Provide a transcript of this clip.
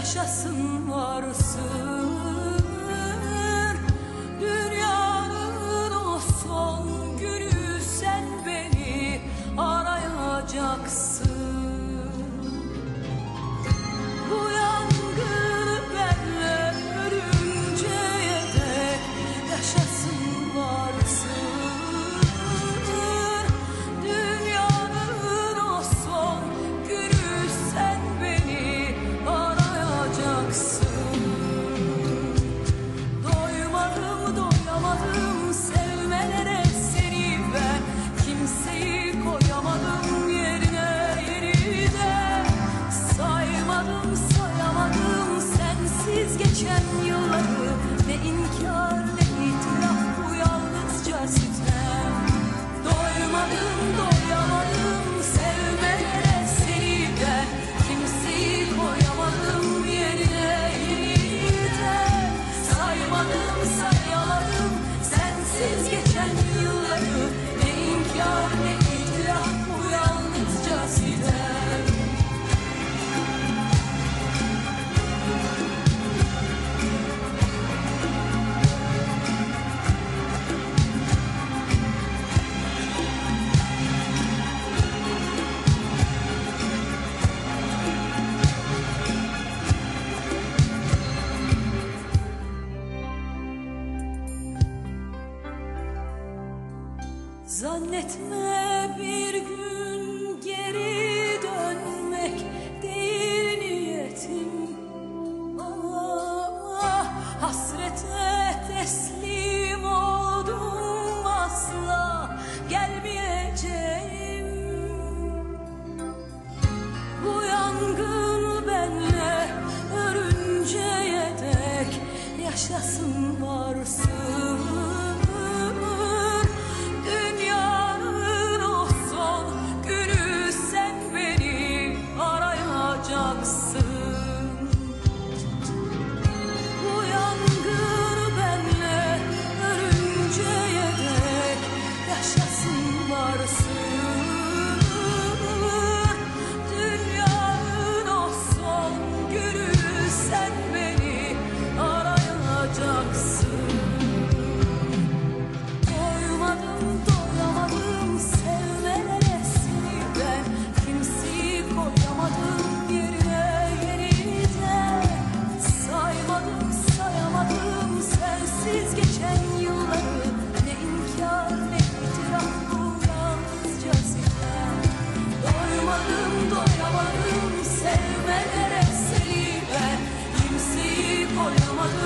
yaşasın. Zannetme bir gün geri dönmek değil niyetim. Ama hasrete teslim oldum asla. Gelmeyeceğim. Bu yangın benle örünceye dek yaşasın varsın. Oyamadım